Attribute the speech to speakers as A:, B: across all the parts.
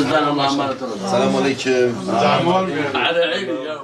A: Lütfen Allah'a emanet olun.
B: Selamun Aleyküm.
A: Hadi iyi ya.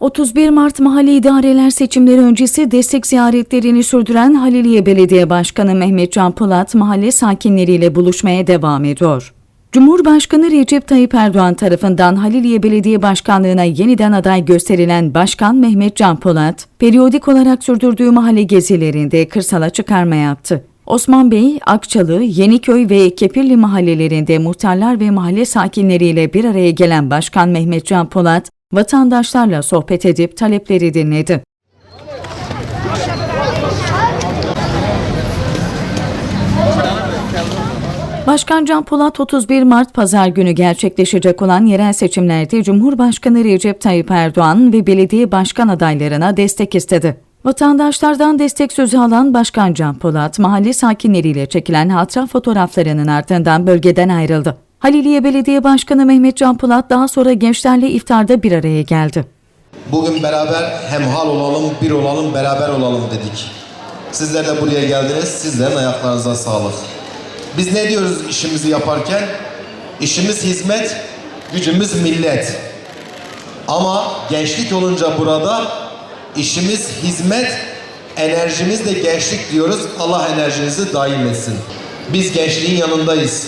C: 31 Mart mahalle idareler seçimleri öncesi destek ziyaretlerini sürdüren Haliliye Belediye Başkanı Mehmet Can Polat mahalle sakinleriyle buluşmaya devam ediyor. Cumhurbaşkanı Recep Tayyip Erdoğan tarafından Haliliye Belediye Başkanlığı'na yeniden aday gösterilen Başkan Mehmet Can Polat, periyodik olarak sürdürdüğü mahalle gezilerinde kırsala çıkarma yaptı. Osman Bey, Akçalı, Yeniköy ve Kepirli mahallelerinde muhtarlar ve mahalle sakinleriyle bir araya gelen Başkan Mehmet Can Polat, vatandaşlarla sohbet edip talepleri dinledi. Başkan Can Polat 31 Mart Pazar günü gerçekleşecek olan yerel seçimlerde Cumhurbaşkanı Recep Tayyip Erdoğan ve belediye başkan adaylarına destek istedi. Vatandaşlardan destek sözü alan Başkan Can Polat, mahalle sakinleriyle çekilen hatıra fotoğraflarının ardından bölgeden ayrıldı. Haliliye Belediye Başkanı Mehmet Can Polat daha sonra gençlerle iftarda bir araya geldi.
B: Bugün beraber hemhal olalım, bir olalım, beraber olalım dedik. Sizler de buraya geldiniz. Sizlerin ayaklarınıza sağlık. Biz ne diyoruz işimizi yaparken? İşimiz hizmet, gücümüz millet. Ama gençlik olunca burada işimiz hizmet, enerjimiz de gençlik diyoruz. Allah enerjinizi daim etsin. Biz gençliğin yanındayız.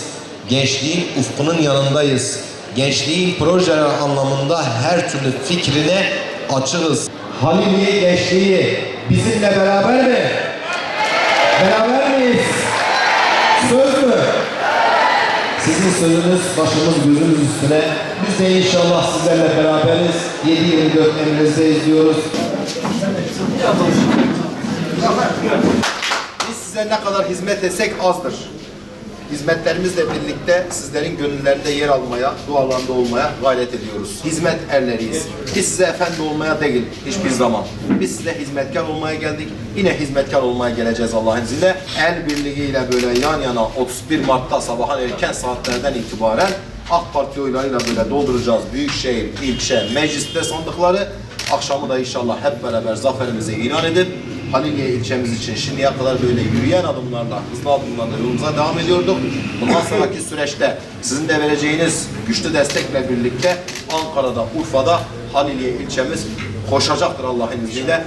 B: Gençliğin ufkunun yanındayız. Gençliğin projeler anlamında her türlü fikrine açığız. Haliliye gençliği bizimle beraber mi? Beraber miyiz? Söz mü? Sizin sözünüz başımız gözümüz üstüne. Biz de inşallah sizlerle beraberiz. 7-24 emrinizde izliyoruz. Biz size ne kadar hizmet etsek azdır. Hizmetlerimizle birlikte sizlerin gönüllerinde yer almaya, dualarında olmaya gayret ediyoruz. Hizmet erleriyiz. Biz size efendi olmaya değil hiçbir zaman. Biz size hizmetkar olmaya geldik. Yine hizmetkar olmaya geleceğiz Allah'ın izniyle. El birliğiyle böyle yan yana 31 Mart'ta sabahın erken saatlerden itibaren AK Parti oylarıyla böyle dolduracağız. Büyükşehir, ilçe, mecliste sandıkları. Akşamı da inşallah hep beraber zaferimizi ilan edip Haliliye ilçemiz için şimdiye kadar böyle yürüyen adımlarla, hızlı adımlarla yolumuza devam ediyorduk. Bundan sonraki süreçte sizin de vereceğiniz güçlü destekle birlikte Ankara'da, Urfa'da Haliliye ilçemiz koşacaktır Allah'ın izniyle.